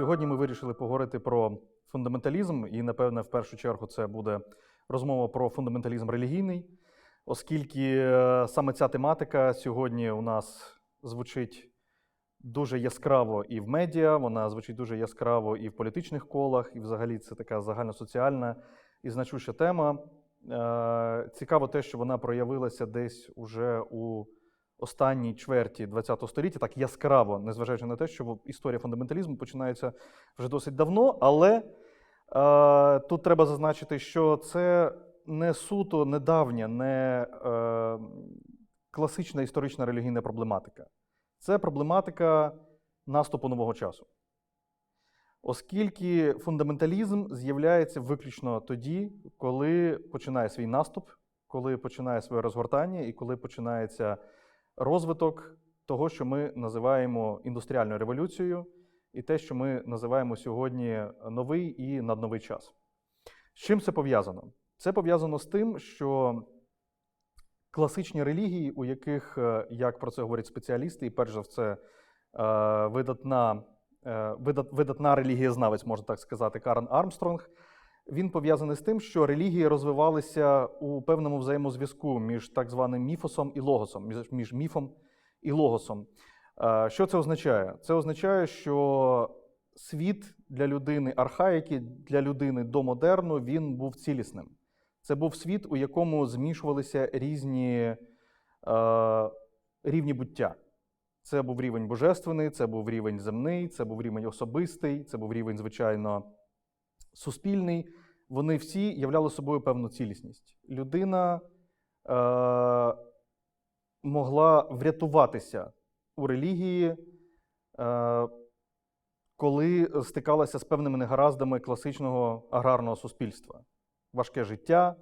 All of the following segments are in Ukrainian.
Сьогодні ми вирішили поговорити про фундаменталізм, і, напевне, в першу чергу це буде розмова про фундаменталізм релігійний, оскільки е, саме ця тематика сьогодні у нас звучить дуже яскраво і в медіа, вона звучить дуже яскраво і в політичних колах, і взагалі це така загальносоціальна і значуща тема. Е, Цікаво те, що вона проявилася десь уже у останній чверті ХХ століття, так яскраво, незважаючи на те, що історія фундаменталізму починається вже досить давно, але е, тут треба зазначити, що це не суто недавня, не е, класична історична релігійна проблематика. Це проблематика наступу нового часу. Оскільки фундаменталізм з'являється виключно тоді, коли починає свій наступ, коли починає своє розгортання і коли починається розвиток того, що ми називаємо індустріальною революцією, і те, що ми називаємо сьогодні новий і надновий час. З чим це пов'язано? Це пов'язано з тим, що класичні релігії, у яких, е, як про це говорять спеціалісти, і перш за все, е, видатна, е, видат- видатна релігієзнавець, можна так сказати, Карен Армстронг, він пов'язаний з тим, що релігії розвивалися у певному взаємозв'язку між так званим міфосом і логосом, між- міфом і логосом. Е, Що це означає? Це означає, що світ для людини архаїки, для людини до модерну, він був цілісним. Це був світ, у якому змішувалися різні е, рівні буття. Це був рівень божественний, це був рівень земний, це був рівень особистий, це був рівень, звичайно, суспільний. Вони всі являли собою певну цілісність. Людина е, могла врятуватися у релігії, е, коли стикалася з певними негараздами класичного аграрного суспільства. Важке життя,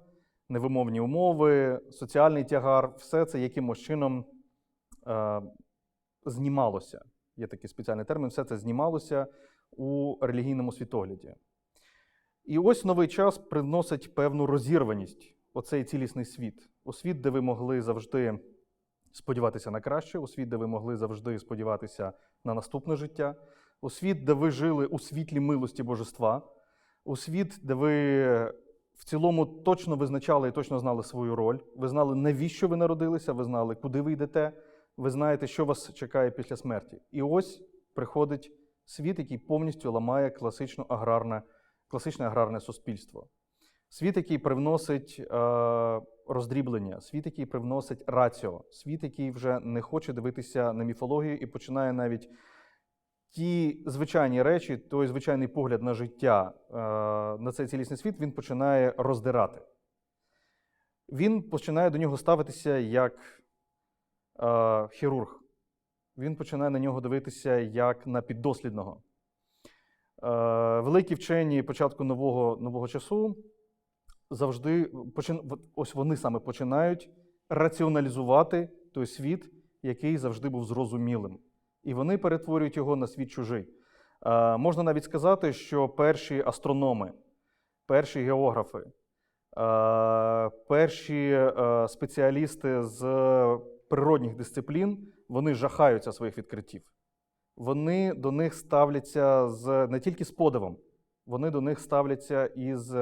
невимовні умови, соціальний тягар все це якимось чином е, знімалося. Є такий спеціальний термін, все це знімалося у релігійному світогляді. І ось новий час приносить певну розірваність оцей цілісний світ. У світ, де ви могли завжди сподіватися на краще, у світ, де ви могли завжди сподіватися на наступне життя, у світ, де ви жили у світлі милості божества, у світ, де ви в цілому точно визначали і точно знали свою роль. Ви знали, навіщо ви народилися, ви знали, куди ви йдете, ви знаєте, що вас чекає після смерті. І ось приходить світ, який повністю ламає класично аграрне, класичне аграрне суспільство. Світ, який привносить е, роздріблення, світ, який привносить раціо, світ, який вже не хоче дивитися на міфологію і починає навіть ті звичайні речі, той звичайний погляд на життя, е, на цей цілісний світ, він починає роздирати. Він починає до нього ставитися як е, хірург. Він починає на нього дивитися як на піддослідного. Е, великі вчені початку нового, нового часу завжди ось вони саме починають раціоналізувати той світ, який завжди був зрозумілим. І вони перетворюють його на світ чужий. Е, можна навіть сказати, що перші астрономи, перші географи, е, перші спеціалісти з природних дисциплін, вони жахаються своїх відкриттів. Вони до них ставляться з не тільки з подивом, вони до них ставляться із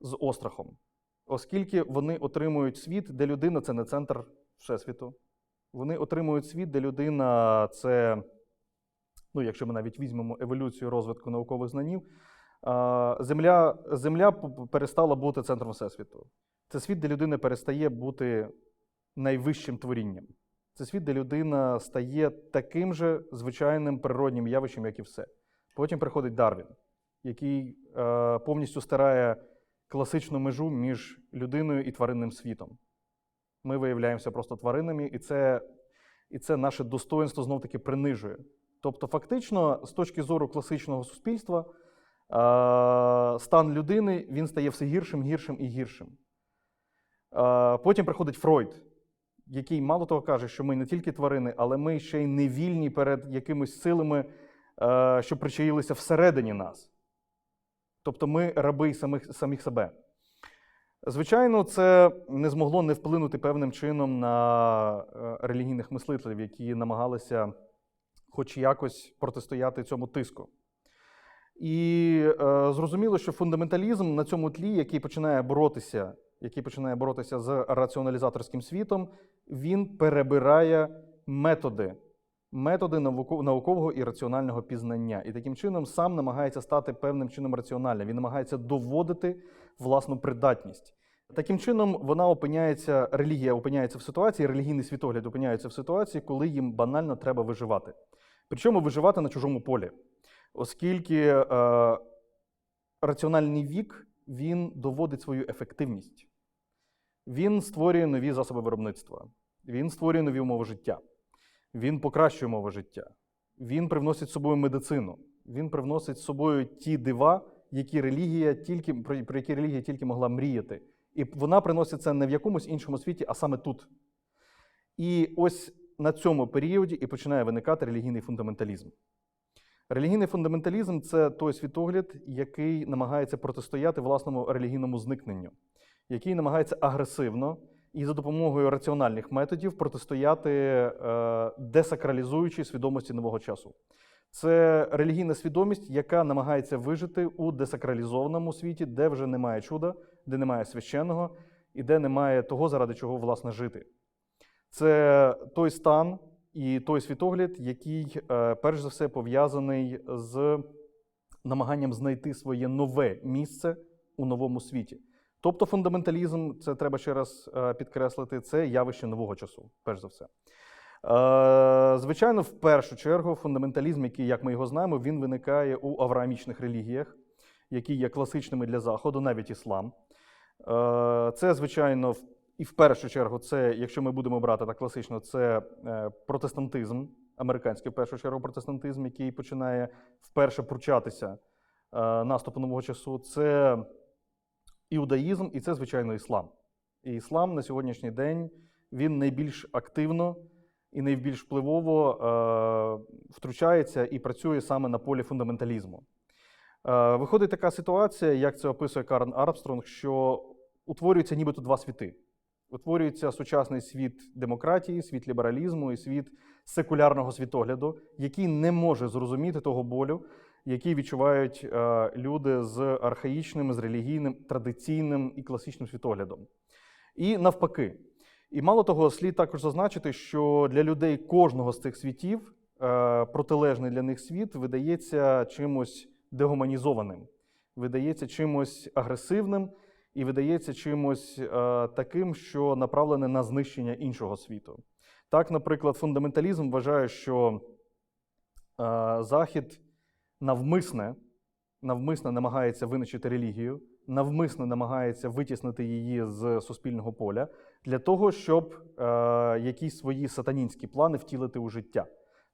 з острахом, оскільки вони отримують світ, де людина це не центр Всесвіту. Вони отримують світ, де людина це, ну, якщо ми навіть візьмемо еволюцію розвитку наукових знанів, земля, земля перестала бути центром Всесвіту. Це світ, де людина перестає бути найвищим творінням. Це світ, де людина стає таким же звичайним природнім явищем, як і все. Потім приходить Дарвін, який е, повністю стирає класичну межу між людиною і тваринним світом. Ми виявляємося просто тваринами, і це, і це наше достоинство знов таки принижує. Тобто, фактично, з точки зору класичного суспільства, е, стан людини він стає все гіршим, гіршим і гіршим. Е, Потім приходить Фройд, який мало того каже, що ми не тільки тварини, але ми ще й не вільні перед якимись силами, е, що причаїлися всередині нас. Тобто ми раби самих, самих себе. Звичайно, це не змогло не вплинути певним чином на е, релігійних мислителів, які намагалися хоч якось протистояти цьому тиску. І е, зрозуміло, що фундаменталізм на цьому тлі, який починає боротися, який починає боротися з раціоналізаторським світом, він перебирає методи, методи наукового і раціонального пізнання. І таким чином сам намагається стати певним чином раціональним. Він намагається доводити власну придатність. Таким чином, вона опиняється, релігія опиняється в ситуації, релігійний світогляд опиняється в ситуації, коли їм банально треба виживати. Причому виживати на чужому полі, оскільки е, раціональний вік він доводить свою ефективність. Він створює нові засоби виробництва, він створює нові умови життя, він покращує умови життя, він привносить з собою медицину, він привносить з собою ті дива, які релігія тільки, про, які релігія тільки могла мріяти. І вона приносить це не в якомусь іншому світі, а саме тут. І ось на цьому періоді і починає виникати релігійний фундаменталізм. Релігійний фундаменталізм це той світогляд, який намагається протистояти власному релігійному зникненню, який намагається агресивно і за допомогою раціональних методів протистояти е, десакралізуючій свідомості нового часу. Це релігійна свідомість, яка намагається вижити у десакралізованому світі, де вже немає чуда, де немає священного і де немає того, заради чого власне жити. Це той стан і той світогляд, який е, перш за все пов'язаний з намаганням знайти своє нове місце у новому світі. Тобто фундаменталізм, це треба ще раз е, підкреслити, це явище нового часу, перш за все. Е, Звичайно, в першу чергу, фундаменталізм, який, як ми його знаємо, він виникає у авраамічних релігіях, які є класичними для Заходу, навіть іслам. Це, звичайно, в- і в першу чергу, це, якщо ми будемо брати так класично, це е, протестантизм, американський в першу чергу протестантизм, який починає вперше пручатися е, наступу нового часу. Це іудаїзм, і це, звичайно, іслам. І іслам на сьогоднішній день він найбільш активно і найбільш впливово е, втручається і працює саме на полі фундаменталізму. Виходить така ситуація, як це описує Карен Армстронг, що утворюються нібито два світи. Утворюється сучасний світ демократії, світ лібералізму і світ секулярного світогляду, який не може зрозуміти того болю, який відчувають е, люди з архаїчним, з релігійним, традиційним і класичним світоглядом. І навпаки. І мало того, слід також зазначити, що для людей кожного з цих світів е, протилежний для них світ видається чимось дегуманізованим, видається чимось агресивним і видається чимось е, таким, що направлене на знищення іншого світу. Так, наприклад, фундаменталізм вважає, що е, Захід навмисне, навмисне намагається винищити релігію, навмисне намагається витіснити її з суспільного поля для того, щоб е, якісь свої сатанінські плани втілити у життя.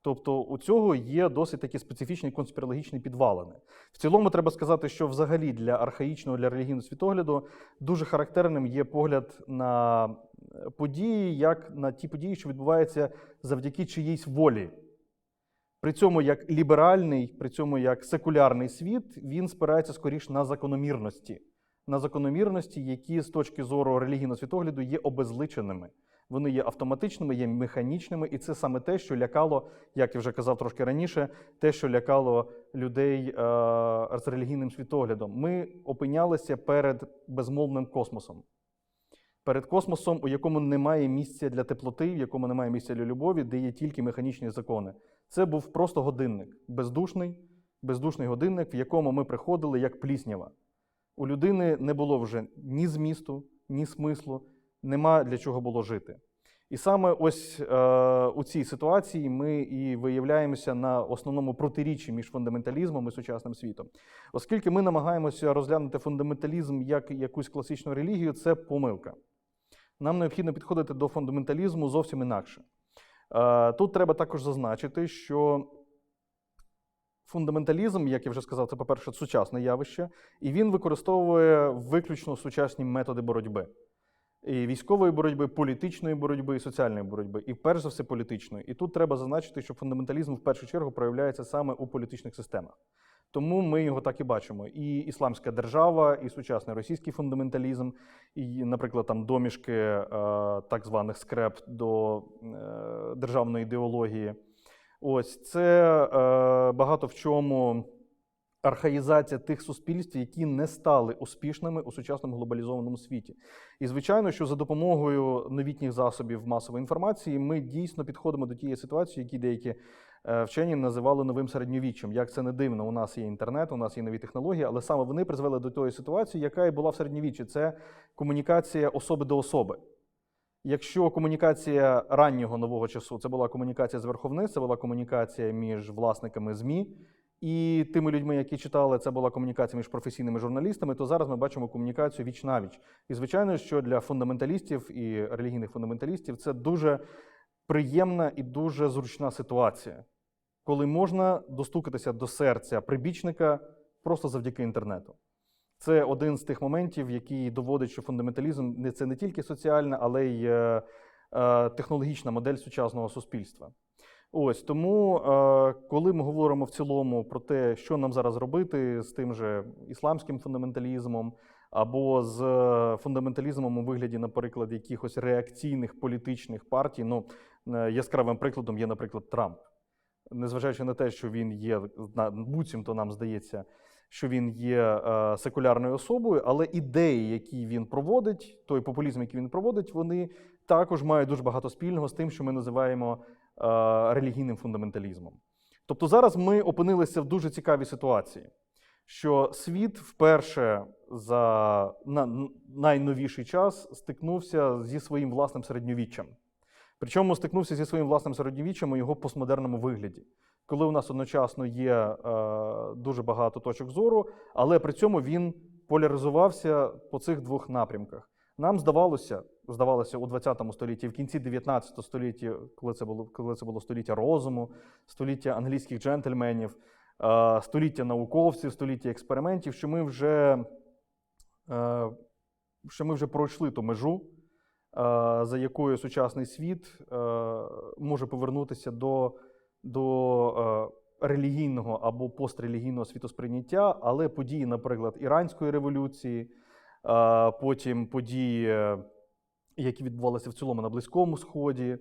Тобто у цього є досить такі специфічні конспірологічні підвалини. В цілому треба сказати, що взагалі для архаїчного, для релігійного світогляду дуже характерним є погляд на е, події, як на ті події, що відбуваються завдяки чиїсь волі. При цьому як ліберальний, при цьому як секулярний світ, він спирається скоріш на закономірності, на закономірності, які з точки зору релігійного світогляду є обезличеними. Вони є автоматичними, є механічними, і це саме те, що лякало, як я вже казав трошки раніше, те, що лякало людей е, з релігійним світоглядом. Ми опинялися перед безмовним космосом. Перед космосом, у якому немає місця для теплоти, в якому немає місця для любові, де є тільки механічні закони. Це був просто годинник, бездушний, бездушний годинник, в якому ми приходили як пліснява. У людини не було вже ні змісту, ні смислу, нема для чого було жити. І саме ось е, у цій ситуації ми і виявляємося на основному протиріччі між фундаменталізмом і сучасним світом. Оскільки ми намагаємося розглянути фундаменталізм як якусь класичну релігію, це помилка. Нам необхідно підходити до фундаменталізму зовсім інакше. Е, Тут треба також зазначити, що фундаменталізм, як я вже сказав, це, по-перше, сучасне явище, і він використовує виключно сучасні методи боротьби. І військової боротьби, політичної боротьби і соціальної боротьби, і перш за все політичної. І тут треба зазначити, що фундаменталізм в першу чергу проявляється саме у політичних системах. Тому ми його так і бачимо. І ісламська держава, і сучасний російський фундаменталізм, і, наприклад, там домішки е, так званих скреп до е, державної ідеології. Ось це е, багато в чому архаїзація тих суспільств, які не стали успішними у сучасному глобалізованому світі. І звичайно, що за допомогою новітніх засобів масової інформації ми дійсно підходимо до тієї ситуації, які деякі е, вчені називали новим середньовіччям. Як це не дивно, у нас є інтернет, у нас є нові технології, але саме вони призвели до тої ситуації, яка і була в середньовіччі. Це комунікація особи до особи. Якщо комунікація раннього нового часу це була комунікація з верховни, це була комунікація між власниками ЗМІ і тими людьми, які читали, це була комунікація між професійними журналістами, то зараз ми бачимо комунікацію віч навіч. І звичайно, що для фундаменталістів і релігійних фундаменталістів це дуже приємна і дуже зручна ситуація, коли можна достукатися до серця прибічника просто завдяки інтернету. Це один з тих моментів, який доводить, що фундаменталізм не це не тільки соціальна, але й е, е, технологічна модель сучасного суспільства. Ось тому, е, коли ми говоримо в цілому про те, що нам зараз робити з тим же ісламським фундаменталізмом, або з е, фундаменталізмом у вигляді, наприклад, якихось реакційних політичних партій, ну е, яскравим прикладом є, наприклад, Трамп. Незважаючи на те, що він є буцімто нам здається, що він є секулярною особою, але ідеї, які він проводить, той популізм, який він проводить, вони також мають дуже багато спільного з тим, що ми називаємо релігійним фундаменталізмом. Тобто зараз ми опинилися в дуже цікавій ситуації, що світ вперше за на, найновіший час стикнувся зі своїм власним середньовіччям. Причому стикнувся зі своїм власним середньовіччям у його постмодерному вигляді, коли у нас одночасно є е, дуже багато точок зору, але при цьому він поляризувався по цих двох напрямках. Нам здавалося, здавалося у 20 столітті, в кінці 19 століття, коли це було, коли це було століття розуму, століття англійських джентльменів, е, століття науковців, століття експериментів, що ми вже, е, що ми вже пройшли ту межу, е, за якою сучасний світ може повернутися до, до релігійного або пострелігійного світосприйняття, але події, наприклад, Іранської революції, потім події, які відбувалися в цілому на Близькому Сході,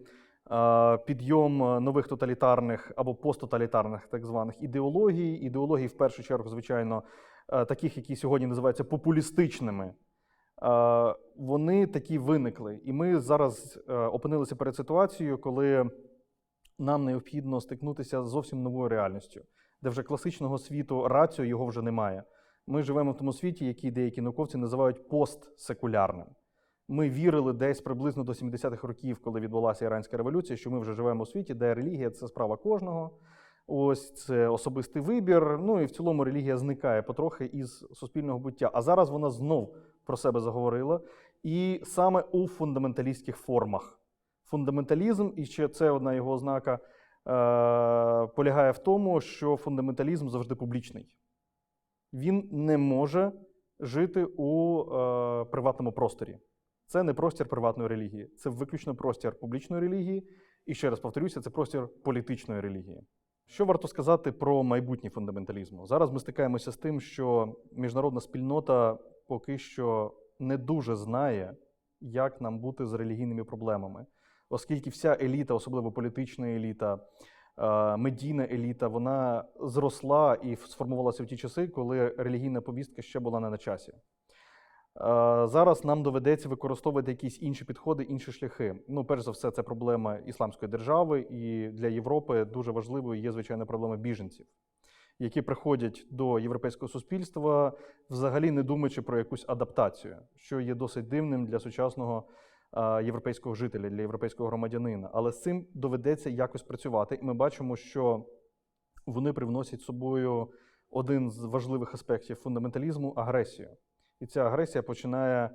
підйом нових тоталітарних або посттоталітарних так званих ідеологій, ідеологій, в першу чергу, звичайно, таких, які сьогодні називаються популістичними. Вони такі виникли. І ми зараз опинилися перед ситуацією, коли нам необхідно стикнутися з зовсім новою реальністю, де вже класичного світу раціо його вже немає. Ми живемо в тому світі, який деякі науковці називають постсекулярним. Ми вірили десь приблизно до 70-х років, коли відбулася іранська революція, що ми вже живемо у світі, де релігія це справа кожного. Ось це особистий вибір. Ну і в цілому релігія зникає потрохи із суспільного буття. А зараз вона знов про себе заговорила. І саме у фундаменталістських формах. Фундаменталізм, і ще це одна його ознака, е, полягає в тому, що фундаменталізм завжди публічний. Він не може жити у е, приватному просторі. Це не простір приватної релігії, це виключно простір публічної релігії. І ще раз повторюся, це простір політичної релігії. Що варто сказати про майбутнє фундаменталізму? Зараз ми стикаємося з тим, що міжнародна спільнота поки що не дуже знає, як нам бути з релігійними проблемами, оскільки вся еліта, особливо політична еліта, медійна еліта, вона зросла і сформувалася в ті часи, коли релігійна повістка ще була не на часі. Е, Зараз нам доведеться використовувати якісь інші підходи, інші шляхи. Ну, перш за все, це проблема ісламської держави, і для Європи дуже важливою є звичайно проблема біженців, які приходять до європейського суспільства, взагалі не думаючи про якусь адаптацію, що є досить дивним для сучасного е, європейського жителя, для європейського громадянина. Але з цим доведеться якось працювати. І ми бачимо, що вони привносять собою один з важливих аспектів фундаменталізму агресію. І ця агресія починає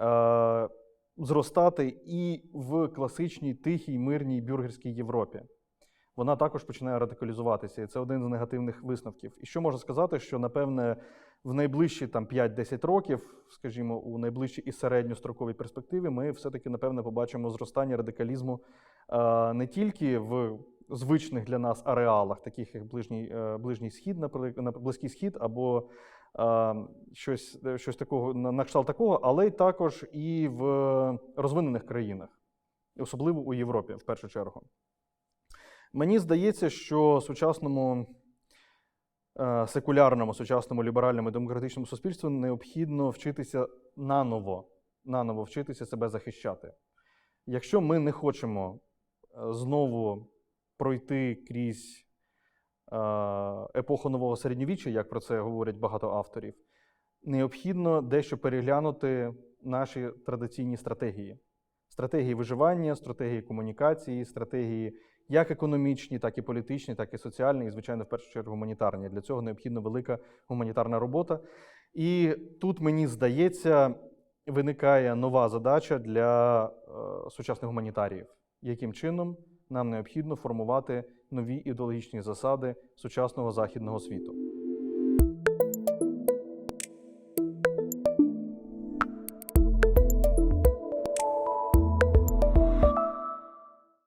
е, зростати і в класичній тихій, мирній бюргерській Європі. Вона також починає радикалізуватися, і це один з негативних висновків. І що можна сказати, що напевне в найближчі там 5-10 років, скажімо, у найближчій і середньостроковій перспективі, ми все-таки напевне побачимо зростання радикалізму е, не тільки в звичних для нас ареалах, таких як ближній, е, ближній схід, наприклад, на близький схід, або е, щось, щось такого на кшталт такого, але й також і в розвинених країнах, особливо у Європі, в першу чергу. Мені здається, що сучасному е, секулярному, сучасному, ліберальному і демократичному суспільству необхідно вчитися наново, наново вчитися себе захищати. Якщо ми не хочемо е, знову пройти крізь е, епоху нового середньовіччя, як про це говорять багато авторів, необхідно дещо переглянути наші традиційні стратегії. Стратегії виживання, стратегії комунікації, стратегії як економічні, так і політичні, так і соціальні, і, звичайно, в першу чергу гуманітарні. Для цього необхідна велика гуманітарна робота. І тут, мені здається, виникає нова задача для е, сучасних гуманітаріїв, яким чином нам необхідно формувати нові ідеологічні засади сучасного західного світу.